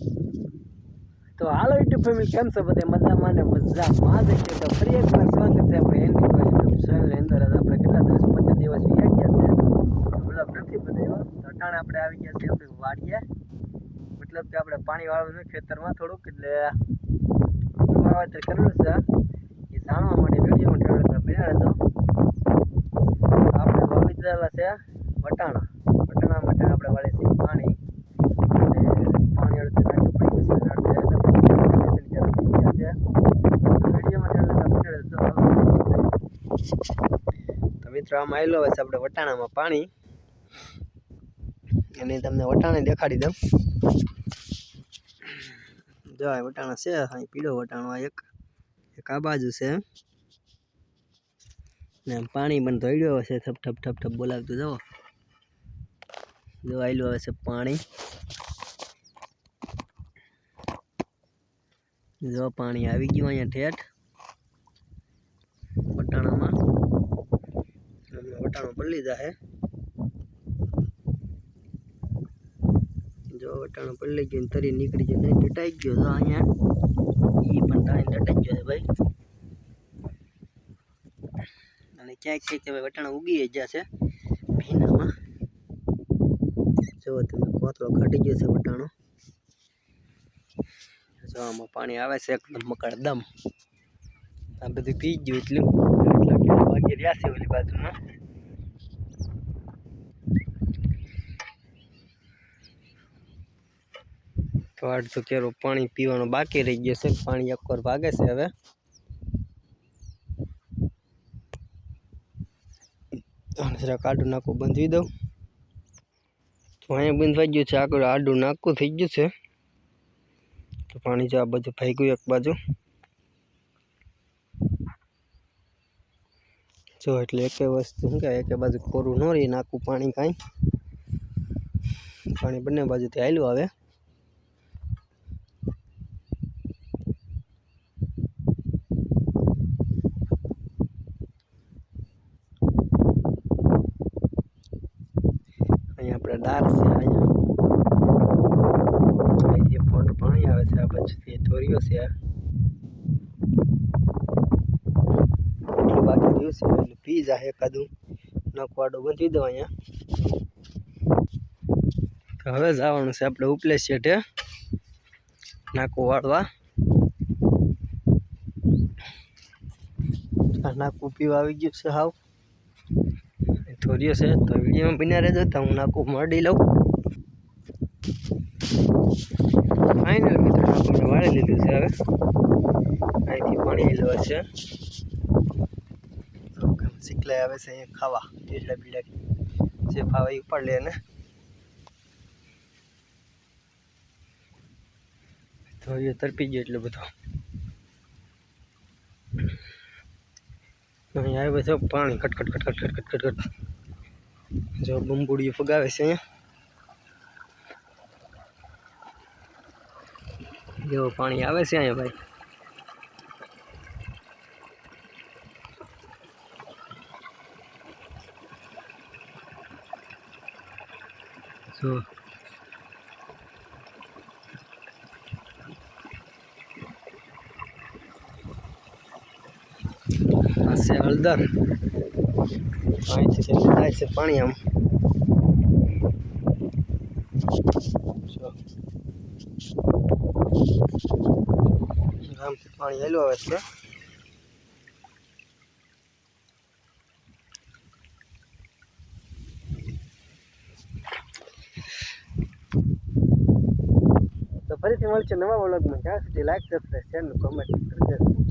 તો હાલો YouTube family કેમ છો બધે? મજામાં ને મજામાં જ છે. તો ફરી એકવાર સ્વાગત છે આપણે એન્ડી યુટ્યુબ ચેનલ અંદર. આપણે કેટલા દસ પંદર દિવસ વી ગયા છે? મતલબ નથી બધા અટાણે આપણે આવી ગયા છે આપણે વાડીએ. મતલબ કે આપણે પાણી વાળવાનું ખેતરમાં થોડુંક, એટલે વાવેતર કરેલું છે. એ જાણવા માટે વિડીયોમાં ઠેરવેલા બન્યા હતો. આપણે વાવી દીધેલા છે વટાણા. વટાણા માટે આપણે વાળીએ છીએ પાણી અને પાણી અડધે નાખ્યું પડી ગયું છે અને અડધે વિડીયોમાં તો મિત્રો આવેલો હોય છે, આપણે વટાણામાં પાણી. અને તમને વટાણે દેખાડી દઉં. જો વટાણા છે, અહીં પીળો વટાણો એક એક આ બાજુ છે. ને પાણી પણ ધોઈડ્યો હશે, ઠપ ઠપ ઠપ ઠપ બોલાવતું જવો જો આવેલું આવે છે પાણી. જો, પાણી આવી ગયું અહીંયા ઠેઠ વટાણામાં હમણાં વટાણું પલ્લી જાહે જો વટાણું પલ્લી ગયું તરી નીકળી ગયું, નહીં ડટાઈ ગયો તો અહીંયા એ પણ તાણી ડટાઈ ગયો છે ભાઈ. અને ક્યાંક ક્યાંક હવે વટાણા ઉગી જ જશે ભીનામાં. જો તમે, કોતરો ઘટી ગયો છે વટાણો. જો આમાં પાણી આવે છે, એકદમ મકડદમ આ બધું પી ગયું એટલું. એટલા વાગી રહ્યા છે ઓલી બાજુમાં. તો અડધું કેરું પાણી પીવાનું બાકી રહી ગયું છે. પાણી એક વાર ભાગે છે હવે. જરાક આડું નાખું બંધવી દઉં. તો અહીંયા બંધ થઈ ગયું છે. આગળ આડું નાખું થઈ ગયું છે. તો પાણી જો આ બાજુ ભાગ્યું એક બાજુ. જો એટલે એકે વસ્તુ શું કહેવાય? એકે બાજુ કોરું ન રહી, નાખું પાણી કાંઈ. પાણી બંને બાજુથી હાલ્યું આવે અહીંયા આપણે ડાર છે અહીંયા અહીંથી ફોટો પાણી આવે છે, આ બાજુથી ધોરીઓ છે બાકી દિવસે એટલે પી જાય એકાદું નકવાડો બંધી દો અહીંયા. હવે જવાનું છે આપણે ઉપલે શેઠે નાકું વાળવા. નાકું પીવા આવી ગયું છે હાવ. ધોર્યો છે. તો વિડીયોમાં બિના રહેજો. તો હું નાકું મળી લઉં. ફાઇનલ મિત્રો નાકું મેં વાળી લીધું છે હવે. અહીંથી પાણી લેવા છે. શીખલાઈ આવે છે અહીંયા ખાવા. ટેડલા બીડા જે ફાવે એ ઉપાડ લે ને. થોડીઓ તરપી ગયો એટલો બધો. અહીંયા આવે છે, પાણી ખટખટ ખટખટ ખટખટ ખટખટ જો બંબુડીઓ ફગાવે છે અહીંયા. જેવો પાણી આવે છે અહીંયા ભાઈ. જો આ છે હળદર. અહીંથી જાય છે પાણી આમ. આમથી પાણી હેલું આવે છે. તો ફરીથી મળશે નવા વ્લોગમાં જ્યાં સુધી લાઈક સબસ્ક્રાઈબ ચેનલ કોમેન્ટ કરી દેજો